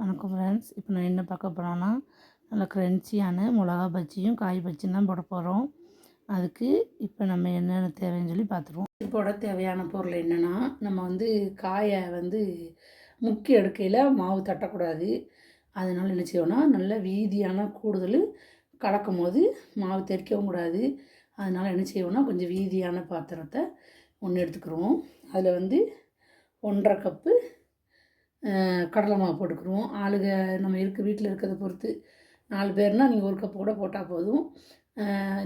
வணக்கம் ஃப்ரெண்ட்ஸ் இப்போ நான் என்ன பார்க்க போகிறேன்னா நல்லா க்ரன்ச்சியான மிளகா பஜ்ஜியும் காய் பஜ்ஜியும் தான் போட போகிறோம் அதுக்கு இப்போ நம்ம என்னென்ன தேவைன்னு சொல்லி பார்த்துருவோம். போட தேவையான பொருள் என்னென்னா நம்ம வந்து காயை வந்து முக்கி எடுக்கையில் மாவு தட்டக்கூடாது. அதனால் என்ன செய்வோம்னா நல்ல வீதியான கூடுதல் கலக்கும் போது மாவு தெரிக்கவும் கூடாது. அதனால் என்ன செய்வோம்னா கொஞ்சம் வீதியான பாத்திரத்தை ஒன்று எடுத்துக்கிறோம் அதில் வந்து ஒன்றரை கப்பு கடலை மாவு போட்டுக்குருவோம் ஆளுக நம்ம இருக்க வீட்டில் இருக்கிறத பொறுத்து நாலு பேர்னால் நீங்கள் ஒரு கப்பு கூட போட்டால் போதும்.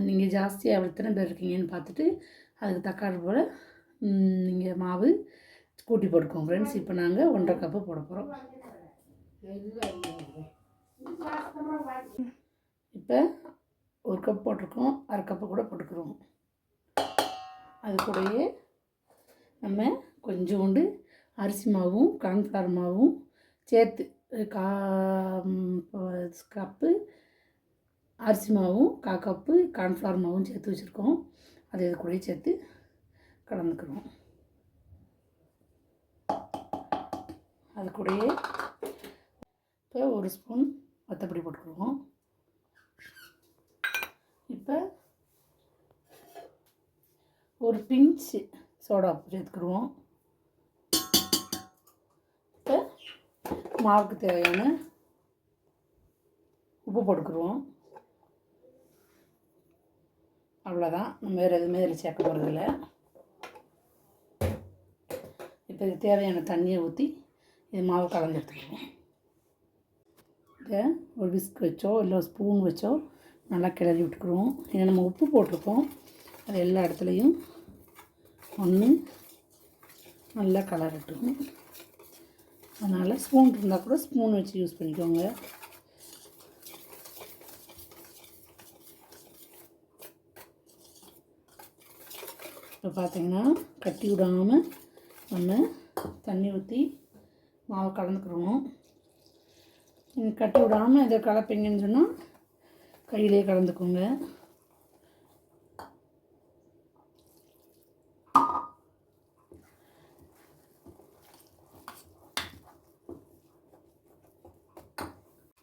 நீங்கள் ஜாஸ்தியாக எத்தனை பேர் இருக்கீங்கன்னு பார்த்துட்டு அதுக்கு தக்காளி போல் நீங்கள் மாவு கூட்டி போட்டுக்கோங்க ஃப்ரெண்ட்ஸ். இப்போ நாங்கள் ஒன்றரை கப்பு போட போகிறோம் இப்போ ஒரு கப் போட்டிருக்கோம். அரை கப்பு கூட போட்டுக்கிறோம் அது கூடயே நம்ம கொஞ்சோண்டு அரிசி மாவும் கார்ன்ஃப்ளவர் மாவும் சேர்த்து கா கப்பு அரிசி மாவும் கா கப்பு கார்ன்ஃப்ளவர் மாவும் சேர்த்து வச்சுருக்கோம். அதை இது கூடயே சேர்த்து கலந்துக்கிறோம். அது கூடயே இப்போ ஒரு ஸ்பூன் மற்றபடி போட்டுக்கிடுவோம் இப்போ ஒரு பிஞ்சு சோடா உப்பு மாவுக்கு தேவையான உப்பு போட்டுக்குருவோம் அவ்வளோதான். நம்ம வேறு எதுவுமே இதில் சேர்க்க போகிறதில்ல இப்போ இதுக்கு தேவையான தண்ணியை ஊற்றி இது மாவு கலந்து எடுத்துக்கிடுவோம். இதை ஒரு விஸ்க் வச்சோ இல்லை ஒரு ஸ்பூன் வச்சோ நல்லா கிளறி விட்டுக்குருவோம் ஏன்னா நம்ம உப்பு போட்டிருக்கோம். அது எல்லா இடத்துலையும் ஒன்று நல்லா கலரட்டும் அதனால் ஸ்பூன் இருந்தால் கூட ஸ்பூன் வச்சு யூஸ் பண்ணிக்கோங்க. இப்போ பார்த்தீங்கன்னா கட்டி விடாமல் நம்ம தண்ணி ஊற்றி மாவை கலந்துக்கிறோம் நீங்கள் கட்டி விடாமல் இதை கலப்பீங்கன்னு சொன்னால் கையிலே கலந்துக்கோங்க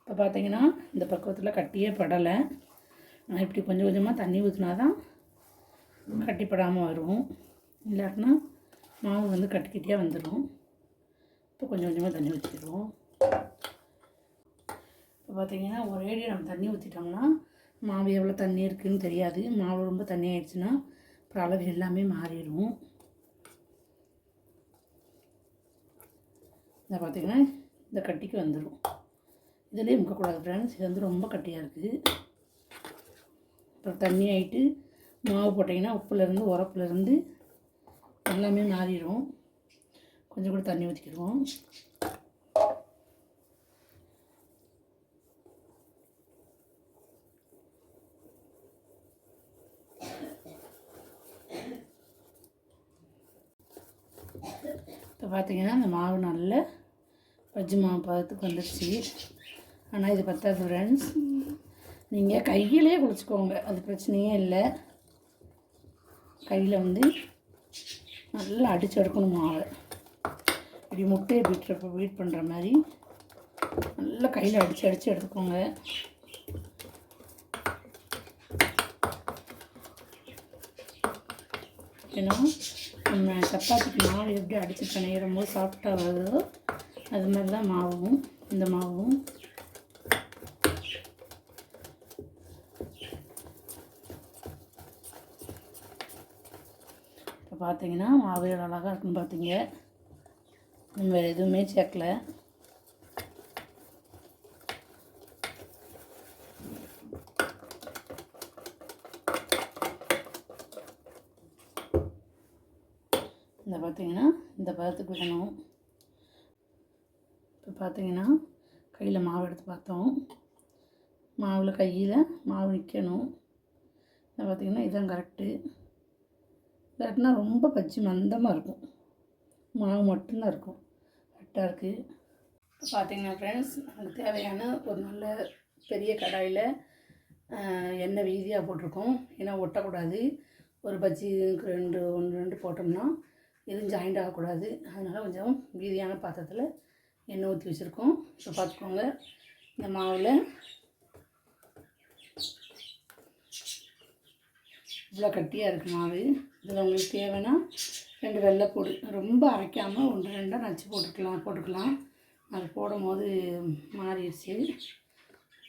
இப்போ பார்த்தீங்கன்னா இந்த பக்குவத்தில் கட்டியே படலை. நான் இப்படி கொஞ்சம் கொஞ்சமாக தண்ணி ஊற்றினா தான் கட்டிப்படாமல் வரும். இல்லாட்டினா மாவு வந்து கட்டிக்கிட்டே வந்துடும் இப்போ கொஞ்சம் கொஞ்சமாக தண்ணி ஊற்றிடுவோம் இப்போ பார்த்தீங்கன்னா ஒரேடி நம்ம தண்ணி ஊற்றிட்டோம்னா மாவு எவ்வளோ தண்ணி இருக்குதுன்னு தெரியாது. மாவு ரொம்ப தண்ணி ஆயிடுச்சுன்னா அப்புறம் அளவு எல்லாமே மாறிடும். இதை பார்த்தீங்கன்னா இந்த கட்டிக்கு வந்துடும் இதுலேயே முக்கக்கூடாது ஃப்ரெண்ட்ஸ் இது வந்து ரொம்ப கட்டியாக இருக்குது அப்புறம் தண்ணி ஆகிட்டு மாவு போட்டிங்கன்னா உப்புலேருந்து உரப்புலேருந்து எல்லாமே மாறிடும். கொஞ்சம் கூட தண்ணி ஊற்றிக்கிடுவோம் இப்போ பார்த்தீங்கன்னா அந்த மாவு நல்ல பஜ்ஜி மாவு பதத்துக்கு வந்துடுச்சு ஆனால் இது பத்தாது ஃப்ரெண்ட்ஸ் நீங்கள் கையிலே குளிச்சுக்கோங்க. அது பிரச்சனையே இல்லை. கையில் வந்து நல்லா அடித்து எடுக்கணும் மாவை. இப்படி முட்டையை பீட்டுறப்ப பீட் பண்ணுற மாதிரி நல்லா கையில் அடித்து அடித்து எடுத்துக்கோங்க. ஏன்னா நம்ம சப்பாத்திக்கு மாவு எப்படி அடித்து பிணையிறம் போது சாஃப்டாக வருதோ அது மாதிரி தான் மாவும் இந்த மாவும். பார்த்தீங்கன்னா மாவு எவ்வளோ அழகாக இருக்குன்னு பார்த்தீங்க. நம்ம வேறு எதுவுமே சேர்க்கல. இந்த பார்த்தீங்கன்னா இந்த பதத்துக்கு விடணும் இப்போ பார்த்தீங்கன்னா கையில் மாவு எடுத்து பார்த்தோம். மாவில் கையில் மாவு நிற்கணும் இதை பார்த்தீங்கன்னா இதுதான் கரெக்டு இல்லாட்டினா ரொம்ப பச்சை மந்தமாக இருக்கும். மாவு மட்டும்தான் இருக்கும். கரெக்டாக இருக்குது பார்த்தீங்கன்னா ஃப்ரெண்ட்ஸ் நமக்கு தேவையான ஒரு நல்ல பெரிய கடாயில் எண்ணெய் வீதியாக போட்டிருக்கோம். ஏன்னா ஒட்டக்கூடாது. ஒரு பஜ்ஜி ரெண்டு ஒன்று ரெண்டு போட்டோம்னா எதுவும் ஜாயிண்ட் ஆகக்கூடாது. அதனால் கொஞ்சம் வீதியான பாத்திரத்தில் எண்ணெய் ஊற்றி வச்சுருக்கோம். இப்போ பார்த்துக்கோங்க. இந்த மாவில் இவ்வளோ கட்டியாக இருக்குது மாவு. இதில் உங்களுக்கு தேவைன்னா ரெண்டு வெள்ளைப்பூடு ரொம்ப அரைக்காமல் ஒன்று ரெண்டாக நச்சு போட்டுக்கலாம் போட்டுக்கலாம். அது போடும் போது மாறிடுச்சு.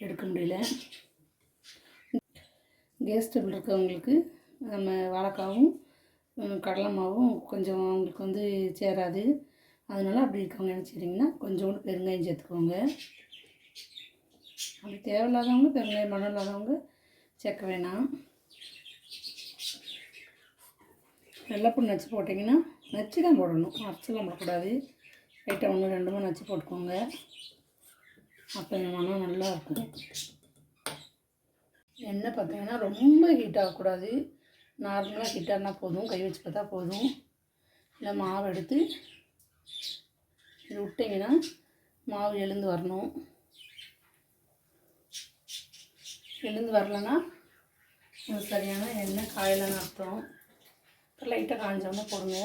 எடுக்க முடியல. கேஸ் டேபிள் இருக்கவங்களுக்கு நம்ம வாழைக்காவும் கடலை மாவும் கொஞ்சம் அவங்களுக்கு வந்து சேராது. அதனால் அப்படி இருக்கவங்க என்ன கொஞ்சோண்டு பெருங்காயம் சேர்த்துக்கோங்க. அப்படி தேவையில்லாதவங்க பெருங்காயம் மனம் இல்லாதவங்க சேர்க்க வேணாம். வெள்ளைப்பூ நச்சு போட்டிங்கன்னா நச்சு தான் போடணும். அரைச்செல்லாம் போடக்கூடாது. லைட்டாக ஒன்று ரெண்டு நச்சு போட்டுக்கோங்க. அப்போ இந்த மனம் நல்லா இருக்கும். எண்ணெய் பார்த்தீங்கன்னா ரொம்ப ஹீட் ஆகக்கூடாது. நார்மலாக ஹீட்டாக போதும். கை வச்சு பார்த்தா போதும். இல்லை மாவு எடுத்து இது விட்டிங்கன்னா மாவு எழுந்து வரணும். எழுந்து வரலன்னா சரியான எண்ணெய் காயலன்னு அர்த்தம். லைட்டாக காஞ்சோன்னா போடுங்க.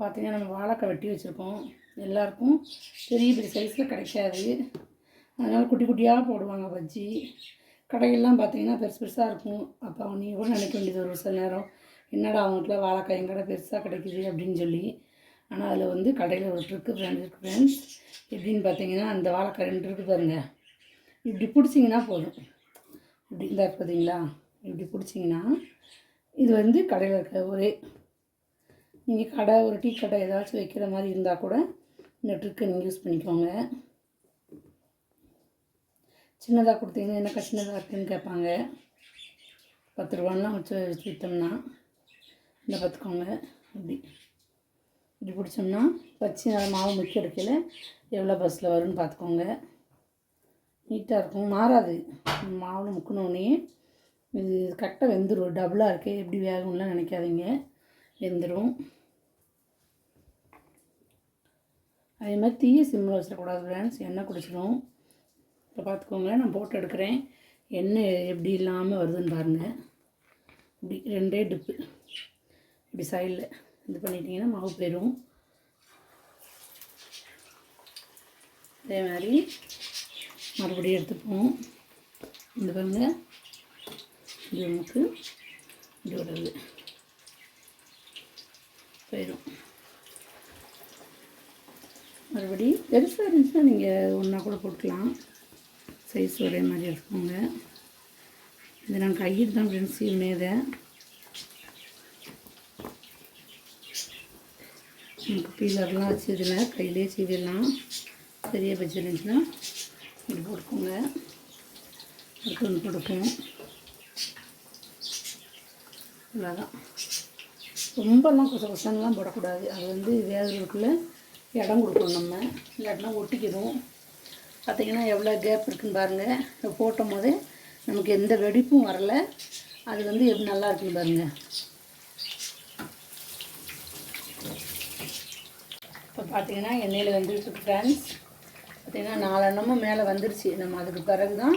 பார்த்தீங்கன்னா நம்ம வாழைக்காய் வெட்டி வச்சுருக்கோம். எல்லாருக்கும் பெரிய பெரிய சைஸில் கிடைக்காது. அதனால் குட்டி குட்டியாக போடுவாங்க பஜ்ஜி. கடையெல்லாம் பார்த்தீங்கன்னா பெருசு பெருசாக இருக்கும். அப்போ நீங்கள் கூட நினைக்க வேண்டியது ஒரு சில நேரம் என்னடா அவங்களுக்குலாம் வாழைக்காய் எங்கடா பெருசாக கிடைக்குது? அப்படின்னு சொல்லி. ஆனால் அதில் வந்து கடையில் ஒரு ட்ரிக்கு ஃப்ரெண்ட் இருக்குது ஃப்ரெண்ட்ஸ் எப்படின்னு பார்த்தீங்கன்னா அந்த வாழைக்காய் ரெண்டு இருக்குது பாருங்கள் இப்படி பிடிச்சிங்கன்னா போதும். இப்படி இருந்தால் பார்த்தீங்களா இப்படி பிடிச்சிங்கன்னா இது வந்து கடையில் இருக்க ஒரே நீங்கள் கடை ஒரு டீ கடை ஏதாச்சும் வைக்கிற மாதிரி இருந்தால் கூட இந்த ட்ரிக்கை நீங்கள் யூஸ் பண்ணிக்கோங்க. சின்னதாக கொடுத்தீங்கன்னா என்ன சின்னதாக இருக்குன்னு கேட்பாங்க. பத்து ரூபான்லாம் வச்சு வச்சு விற்றோம்னா இந்த பார்த்துக்கோங்க இப்படி இப்படி பிடிச்சோம்னா வச்சு நல்லா மாவு முக்கிய எடுக்கல எவ்வளோ பஸ்ஸில் வரும்னு பார்த்துக்கோங்க. நீட்டாக இருக்கும் மாறாது. மாவில் முக்கினோடனே இது கரெக்டாக வெந்துடும் டபுளாக இருக்கே. எப்படி வேகும்லாம் நினைக்காதீங்க. வெந்துடும் அதே மாதிரி தீய சிம்மில் வச்சிடக்கூடாது ஃப்ரெண்ட்ஸ் எண்ணெய் குடிச்சிடும் இப்போ பார்த்துக்கோங்க. நான் போட்டு எடுக்கிறேன். எண்ணெய் எப்படி இல்லாமல் வருதுன்னு பாருங்கள் இப்படி ரெண்டே டிப்பு இப்படி சைடில் இது பண்ணிட்டீங்கன்னா மாவு போயிடும் அதே மாதிரி மறுபடியும் எடுத்துப்போம். இந்த பாருங்கள் இது நமக்கு இது வருது போயிடும் மறுபடி பெருசாக இருந்துச்சுன்னா நீங்கள் ஒன்றா கூட போட்டுக்கலாம். சைஸ் ஒரே மாதிரி எடுத்துக்கோங்க இது நான் கையில் தான் ஃப்ரெண்ட்ஸ் சீவனே இதை. நமக்கு பீலர்லாம் வச்சு இதில் கையிலே செய்திடலாம். பெரிய பட்ஜெட் இருந்துச்சுன்னா இப்படி போட்டுக்கோங்க. அடுத்து ஒன்று போட்டுப்போம். இவ்வளோதான் ரொம்பலாம் கொச கொசன்லாம் போடக்கூடாது. அது வந்து வேகிறதுக்குள்ளே இடம் கொடுக்கணும் நம்ம. இல்லாட்டினா ஒட்டிக்கிடும். பார்த்திங்கன்னா எவ்வளோ கேப் இருக்குன்னு பாருங்கள் போட்டும் போதே நமக்கு எந்த வெடிப்பும் வரல. அது வந்து எப்படி நல்லா இருக்குன்னு பாருங்கள் இப்போ பார்த்திங்கன்னா எண்ணெயில் வந்துருக்கு ஃப்ரெண்ட்ஸ் பார்த்திங்கன்னா நாலெண்ணமும் மேலே வந்துருச்சு. நம்ம அதுக்கு பிறகு தான்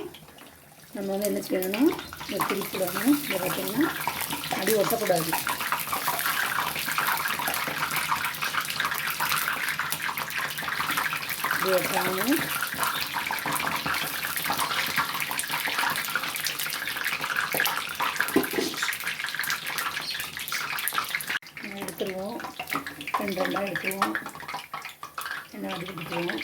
நம்ம வந்து என்ன செய்யணும்? இந்த திருப்பிடணும் இதை பார்த்திங்கன்னா அடி ஒட்டக்கூடாது. இப்படி ஒட்டாமல் எடுத்துருவோம். ரெண்டு ரெண்டாக எடுத்துருவோம். எண்ணெய் வடிகட்டிக்குவோம்.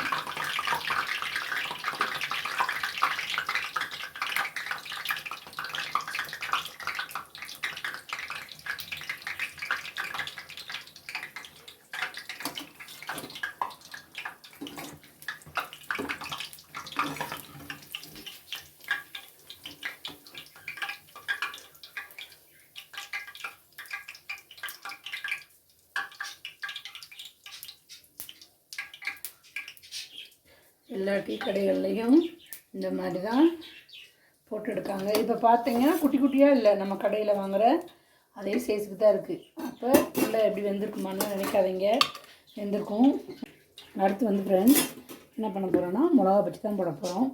எல்லா டீ கடைகள்லையும் இந்த மாதிரி தான் போட்டு எடுக்காங்க இப்போ பார்த்தீங்கன்னா குட்டி குட்டியாக இல்லை நம்ம கடையில் வாங்குகிற அதே சைஸுக்கு தான் இருக்குது அப்போ உள்ளே எப்படி வெந்திருக்குமான்னு நினைக்காதீங்க. வெந்திருக்கும். அடுத்து வந்து ஃப்ரெண்ட்ஸ் என்ன பண்ண போகிறோன்னா மிளகா பச்சி தான் போட போகிறோம்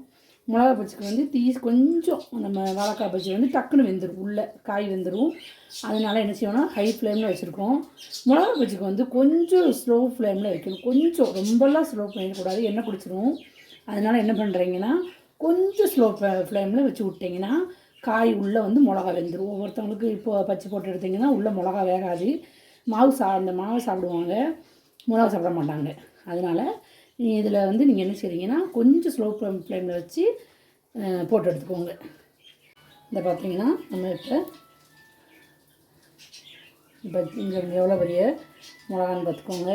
மிளகா பச்சிக்கு வந்து தீ கொஞ்சம் நம்ம வாழைக்காய் பஜ்ஜி வந்து டக்குன்னு வெந்துடும் உள்ளே காய் வெந்துடும் அதனால் என்ன செய்யணும்னா ஹை ஃப்ளேமில் வச்சுருக்கோம் மிளகா பச்சிக்கு வந்து கொஞ்சம் ஸ்லோ ஃப்ளேமில் வைக்கணும். கொஞ்சம் ரொம்பலாம் ஸ்லோ பண்ணிடக்கூடாது எண்ணெய் குடிச்சிடும் அதனால் என்ன பண்ணுறீங்கன்னா கொஞ்சம் ஸ்லோ ஃப்ளேமில் வச்சு விட்டிங்கன்னா காய் உள்ளே வந்து மிளகா வெந்துடும் ஒவ்வொருத்தவங்களுக்கு இப்போ பச்சை போட்டு எடுத்திங்கன்னா உள்ளே மிளகா வேகாது. மாவு சா அந்த மாவு சாப்பிடுவாங்க. மிளகா சாப்பிட மாட்டாங்க. அதனால் இதில் வந்து நீங்கள் என்ன செய்கிறீங்கன்னா கொஞ்சம் ஸ்லோ ஃப்ளேம் ஃப்ளேமில் வச்சு போட்டு எடுத்துக்கோங்க. இந்த பார்த்தீங்கன்னா நம்ம இப்போ இப்போ இங்கே எவ்வளோ பெரிய மிளகான்னு பார்த்துக்கோங்க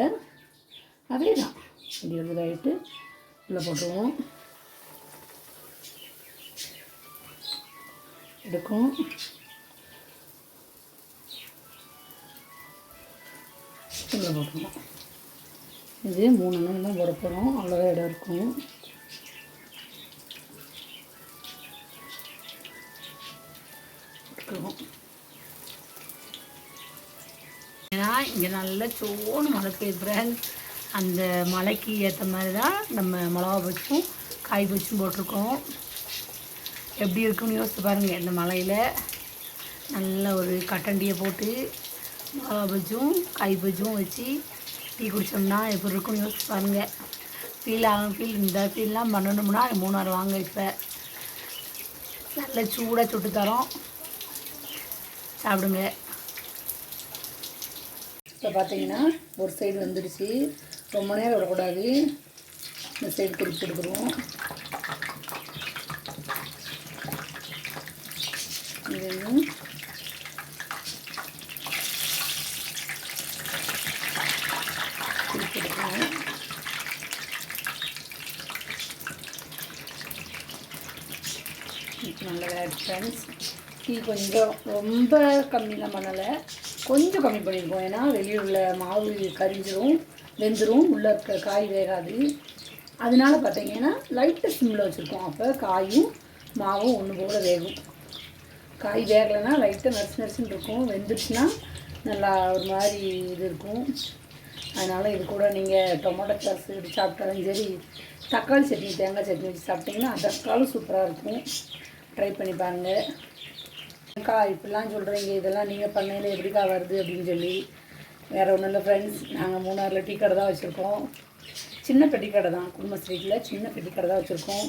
அதே தான் இப்படி ஒரு இதாகிட்டு உள்ளே போட்டுருவோம். எடுக்கும். உள்ளே போட்டுருவோம். இது மூணு நாள் தான் போட போகிறோம் அவ்வளோதான் இடம் இருக்கும். ஏன்னா இங்கே நல்லா சோன்னு மழை பெய்யுது ஃப்ரெண்ட்ஸ் அந்த மலைக்கு ஏற்ற மாதிரி தான் நம்ம மிளகா பச்சும் காய் பச்சும் போட்டிருக்கோம். எப்படி இருக்குன்னு யோசித்து பாருங்கள் இந்த மலையில் நல்ல ஒரு கட்டண்டியை போட்டு மிளகா பஜ்ஜும் காய் பஜ்ஜும் வச்சு டீ குடித்தோம்னா எப்படி இருக்குன்னு யோசிச்சு பாருங்கள் ஃபீல் ஆகும் ஃபீல் இந்த ஃபீல்லாம் பண்ணணும்னா மூணாறு வாங்க இப்போ. நல்ல சூடாக சுட்டு தரோம். சாப்பிடுங்க. இப்போ பார்த்தீங்கன்னா ஒரு சைடு வந்துடுச்சு ரொம்ப நேரம் விடக்கூடாது இந்த சைடு திருப்பி கொடுக்குறோம் இது நல்ல ஃப்ரெண்ட்ஸ் டீ கொஞ்சம் ரொம்ப கம்மிலாம் பண்ணலை. கொஞ்சம் கம்மி பண்ணியிருக்கோம் ஏன்னா வெளியே உள்ள மாவு கரிஞ்சிரும் வெந்துடும் உள்ளே இருக்க காய் வேகாது. அதனால பார்த்தீங்கன்னா லைட்டு சிம்மில் வச்சுருக்கோம். அப்போ காயும் மாவும் ஒன்று போல் வேகும். காய் வேகலைன்னா லைட்டாக நரிசு நரிசுன்னு இருக்கும். வெந்துருச்சுன்னா நல்லா ஒரு மாதிரி இது இருக்கும். அதனால் இது கூட நீங்கள் டொமேட்டோ சாஸ் எடுத்து சாப்பிட்டாலும் சரி தக்காளி சட்னி தேங்காய் சட்னி வச்சு சாப்பிட்டிங்கன்னா அதற்காலும் சூப்பராக இருக்கும். ட்ரை பண்ணி பாருங்கள் அக்கா இப்படிலாம் சொல்கிறீங்க இதெல்லாம் நீங்கள் பண்ணையில் எப்படிக்கா வருது அப்படின்னு சொல்லி வேறு ஒன்றும் இல்லை ஃப்ரெண்ட்ஸ் நாங்கள் மூணாரில் டீ கடை தான் வச்சுருக்கோம். சின்ன பெட்டி கடை தான் குடும்ப ஸ்ட்ரீட்டில் சின்ன பெட்டி கடை தான் வச்சுருக்கோம்.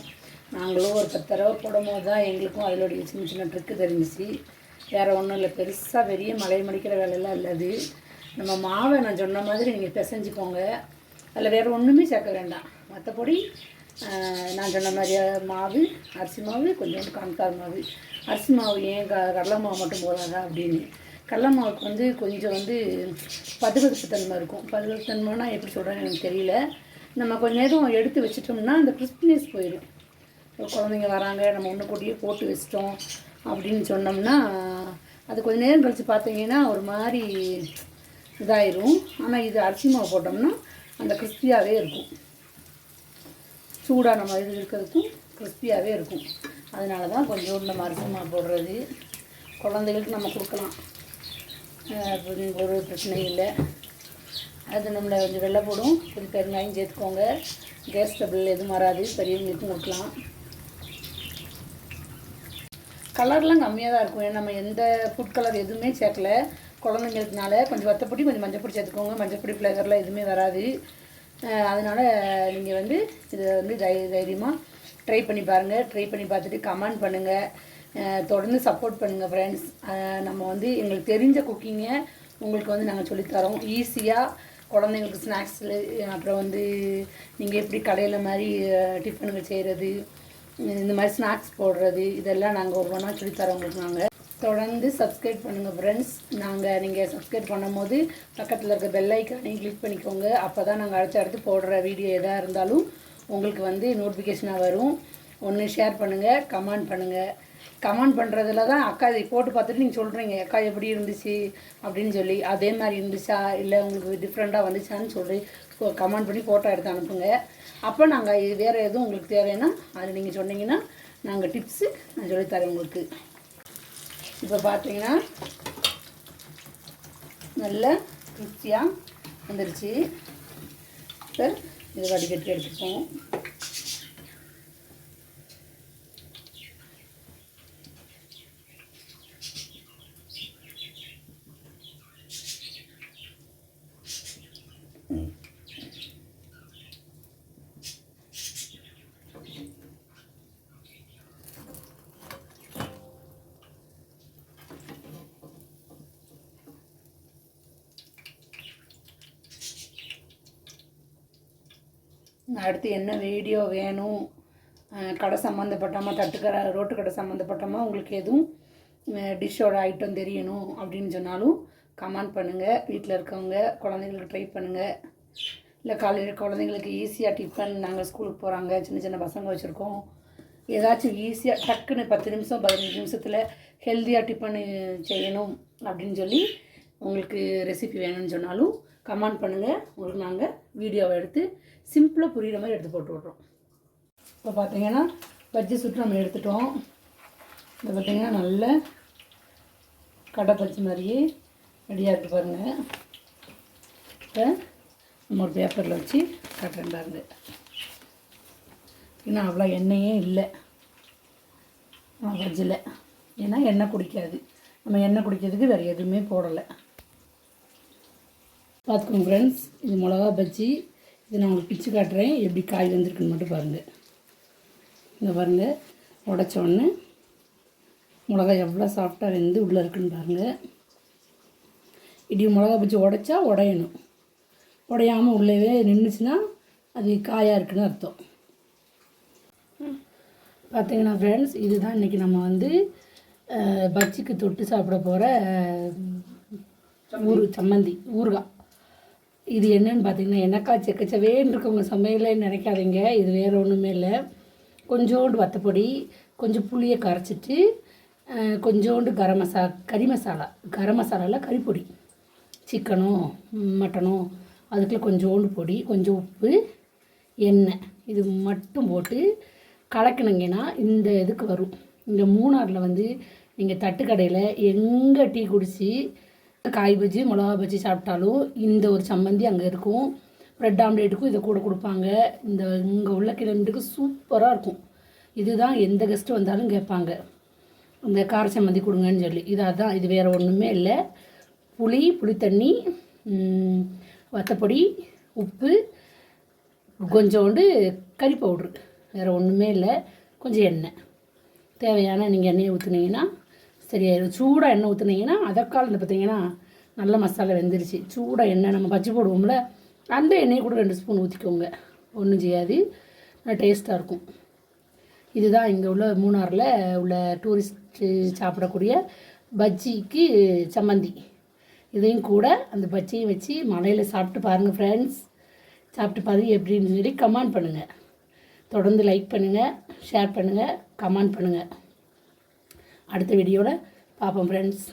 நாங்களும் ஒரு பத்து தடவை போடும்போது தான் எங்களுக்கும் அதனுடைய சின்ன சின்ன ட்ரிக்கு தெரிஞ்சிச்சு. வேறு ஒன்றும் இல்லை பெருசாக பெரிய மலை மடிக்கிற வேலையெல்லாம் இல்லை அது. நம்ம மாவை நான் சொன்ன மாதிரி நீங்கள் பிசைஞ்சுக்கோங்க. அதில் வேறு ஒன்றுமே சேர்க்க வேண்டாம். மற்றபடி நான் சொன்ன மாதிரி மாவு அரிசி மாவு கொஞ்சோண்டு கான்கார் மாவு. அரிசி மாவு ஏன் க கடலை மாவு மட்டும் போதாதா அப்படின்னு. கடலை மாவுக்கு வந்து கொஞ்சம் வந்து பதுவதுப்பு தன்மை இருக்கும். பதுவதுப்பு தன்மைனா எப்படி சொல்கிறேன்னு எனக்கு தெரியல. நம்ம கொஞ்ச நேரம் எடுத்து வச்சிட்டோம்னா அந்த கிறிஸ்பினஸ் போயிடும். குழந்தைங்க வராங்க நம்ம ஒன்று கூட்டியே போட்டு வச்சிட்டோம் அப்படின்னு சொன்னோம்னா அது கொஞ்சம் நேரம் கழித்து பார்த்தீங்கன்னா ஒரு மாதிரி இதாயிரும். ஆனால் இது அரிசி மாவு போட்டோம்னா அந்த கிறிஸ்பியாகவே இருக்கும். சூடான மாதிரி இருக்கிறதுக்கும் கிறிஸ்பியாகவே இருக்கும். அதனால தான் கொஞ்சோண்டு நம்ம மருத்துவமாக போடுறது. குழந்தைகளுக்கு நம்ம கொடுக்கலாம். ஒரு பிரச்சனையும் இல்லை. அது நம்மளை கொஞ்சம் வெள்ளை போடும். கொஞ்சம் பெருங்காயம் சேர்த்துக்கோங்க. கேஸ் டபுள் எதுவும் வராது. பெரியவங்களுக்கும் கொடுக்கலாம். கலர்லாம் கம்மியாக தான் இருக்கும். ஏன்னா நம்ம எந்த ஃபுட் கலர் எதுவுமே சேர்க்கல. குழந்தைங்களுக்குனால கொஞ்சம் வத்தப்பொடி கொஞ்சம் மஞ்சப்பொடி சேர்த்துக்கோங்க. மஞ்சப்பொடி ஃப்ளேவர்லாம் எதுவுமே வராது. அதனால் நீங்கள் வந்து இதை வந்து தை தைரியமாக ட்ரை பண்ணி பாருங்கள் ட்ரை பண்ணி பார்த்துட்டு கமெண்ட் பண்ணுங்கள் தொடர்ந்து சப்போர்ட் பண்ணுங்கள் ஃப்ரெண்ட்ஸ் நம்ம வந்து எங்களுக்கு தெரிஞ்ச குக்கிங்கை உங்களுக்கு வந்து நாங்கள் சொல்லித்தரோம் ஈஸியாக குழந்தைங்களுக்கு ஸ்நாக்ஸில் அப்புறம் வந்து நீங்கள் எப்படி கடையில் மாதிரி டிஃபனுங்க செய்கிறது இந்த மாதிரி ஸ்நாக்ஸ் போடுறது இதெல்லாம் நாங்கள் ஒரு ஒன்றா சொல்லித்தரோம் உங்களுக்கு நாங்கள் தொடர்ந்து சப்ஸ்கிரைப் பண்ணுங்கள் ஃப்ரெண்ட்ஸ் நாங்கள் நீங்கள் சப்ஸ்கிரைப் பண்ணும்போது பக்கத்தில் இருக்க பெல் ஐக்கானையும் கிளிக் பண்ணிக்கோங்க. அப்போ தான் நாங்கள் அடுத்து அடுத்து போடுற வீடியோ எதாக இருந்தாலும் உங்களுக்கு வந்து நோட்டிஃபிகேஷனாக வரும். ஒன்று ஷேர் பண்ணுங்கள் கமெண்ட் பண்ணுங்கள் கமெண்ட் பண்ணுறதுல தான் அக்கா இதை போட்டு பார்த்துட்டு நீங்கள் சொல்கிறீங்க அக்கா எப்படி இருந்துச்சு? அப்படின்னு சொல்லி. அதே மாதிரி இருந்துச்சா? இல்லை உங்களுக்கு டிஃப்ரெண்ட்டாக வந்துச்சான்னு சொல்லி கமெண்ட் பண்ணி ஃபோட்டோ எடுத்து அனுப்புங்க. அப்போ நாங்கள் இது வேறு எதுவும் உங்களுக்கு தேவைன்னா அது நீங்கள் சொன்னீங்கன்னா நாங்கள் டிப்ஸு நான் சொல்லித்தரேன் உங்களுக்கு. இப்போ பார்த்தீங்கன்னா நல்ல திருப்தியாக வந்துருச்சு. இப்போ இது வடிகட்டி எடுத்துப்போம். அடுத்து என்ன வீடியோ வேணும் கடை சம்மந்தப்பட்டமா தட்டுக்கடை ரோட்டு கடை சம்மந்தப்பட்டமா உங்களுக்கு எதுவும் டிஷ்ஷோட ஐட்டம் தெரியணும் அப்படின்னு சொன்னாலும் கமெண்ட் பண்ணுங்கள் வீட்டில் இருக்கவங்க குழந்தைங்களுக்கு ட்ரை பண்ணுங்கள் இல்லை காலையில் குழந்தைங்களுக்கு ஈஸியாக டிஃபன் நாங்கள் ஸ்கூலுக்கு போகிறாங்க சின்ன சின்ன பசங்க வச்சுருக்கோம். ஏதாச்சும் ஈஸியாக டக்குன்னு பத்து நிமிஷம் பதினஞ்சு நிமிஷத்தில் ஹெல்த்தியாக டிஃபன் செய்யணும் அப்படின்னு சொல்லி உங்களுக்கு ரெசிபி வேணும்னு சொன்னாலும் கமெண்ட் பண்ணுங்கள் உங்களுக்கு நாங்கள் வீடியோவை எடுத்து சிம்பிளாக புரிகிற மாதிரி எடுத்து போட்டு விட்றோம். இப்போ பார்த்தீங்கன்னா பஜ்ஜி சுட்டு நம்ம எடுத்துட்டோம். இதை பார்த்திங்கன்னா நல்ல கடை பஜ்ஜி மாதிரியே ரெடியாக இருக்குது பாருங்கள் இப்போ நம்ம ஒரு பேப்பரில் வச்சு கட்டுறேன் பாருங்க. இன்னும் அவ்வளோ எண்ணெயே இல்லை. பஜ்ஜியில் ஏன்னா எண்ணெய் குடிக்காது. நம்ம எண்ணெய் குடிக்கிறதுக்கு வேறு எதுவுமே போடலை. பார்த்துக்கோங்க ஃப்ரெண்ட்ஸ் இது மிளகா பஜ்ஜி. இது நான் உங்களுக்கு பிச்சு காட்டுறேன். எப்படி காய் வந்திருக்குன்னு மட்டும் பாருங்கள் இந்த பாருங்கள் உடச்ச உடனே மிளகா எவ்வளோ சாஃப்டாக இருந்து உள்ளே இருக்குன்னு பாருங்கள் இடி மிளகா பஜ்ஜி உடைச்சா உடையணும். உடையாமல் உள்ளவே நின்றுச்சுன்னா அது காயாக இருக்குன்னு அர்த்தம். பார்த்தீங்கன்னா ஃப்ரெண்ட்ஸ் இதுதான் இன்றைக்கி நம்ம வந்து பஜ்ஜிக்கு தொட்டு சாப்பிட போகிற ஊறு சம்மந்தி ஊறுகாய். இது என்னன்னு பார்த்தீங்கன்னா எனக்கா செக்கச்சவேன்னு இருக்கவங்க சமையலேன்னு நினைக்காதீங்க. இது வேறு ஒன்றுமே இல்லை. கொஞ்சோண்டு வத்தப்பொடி கொஞ்சம் புளியை கரைச்சிட்டு கொஞ்சோண்டு கரம் மசா கறி மசாலா. கரம் மசாலாவில் கறிப்பொடி. சிக்கனோ மட்டனோ அதுக்குள்ளே கொஞ்சோண்டு பொடி கொஞ்சம் உப்பு எண்ணெய். இது மட்டும் போட்டு கலக்கினீங்கன்னா இந்த இதுக்கு வரும். இந்த மூணாரில் வந்து நீங்கள் தட்டுக்கடையில் எங்கே டீ குடித்து காய் பஜ்ஜி மிளகா பஜ்ஜி சாப்பிட்டாலும் இந்த ஒரு சம்மந்தி அங்கே இருக்கும். ப்ரெட் ஆம்லேட்டுக்கும் இதை கூட கொடுப்பாங்க. இந்த இங்கே உள்ள கிழமைக்கு சூப்பராக இருக்கும். இதுதான் எந்த கெஸ்ட்டு வந்தாலும் கேட்பாங்க. இந்த கார சம்மந்தி கொடுங்கன்னு சொல்லி. இது அதான் இது வேறு ஒன்றுமே இல்லை. புளி புளித்தண்ணி வத்தப்பொடி உப்பு கொஞ்சோண்டு கறி பவுட்ரு வேறு ஒன்றுமே இல்லை. கொஞ்சம் எண்ணெய். தேவையான நீங்கள் எண்ணெயை ஊற்றுனீங்கன்னா சரியாயிடும் சூடாக எண்ணெய் ஊற்றுனீங்கன்னா அதற்காலத்தில் பார்த்தீங்கன்னா நல்ல மசாலா வெந்துருச்சு. சூடாக எண்ணெய் நம்ம பச்சை போடுவோம்ல அந்த எண்ணெயை கூட ரெண்டு ஸ்பூன் ஊற்றிக்கோங்க ஒன்றும் செய்யாது. டேஸ்ட்டாக இருக்கும். இதுதான் இங்கே உள்ள மூணாரில் உள்ள டூரிஸ்ட்டு சாப்பிடக்கூடிய பஜ்ஜிக்கு சம்மந்தி. இதையும் கூட அந்த பஜ்ஜியும் வச்சு மலையில் சாப்பிட்டு பாருங்கள் ஃப்ரெண்ட்ஸ் சாப்பிட்டு பாருங்க எப்படின்னு சொல்லி கமெண்ட் பண்ணுங்கள் தொடர்ந்து லைக் பண்ணுங்கள் ஷேர் பண்ணுங்கள் கமெண்ட் பண்ணுங்கள் அடுத்த வீடியோவில் பார்ப்போம் ஃப்ரெண்ட்ஸ்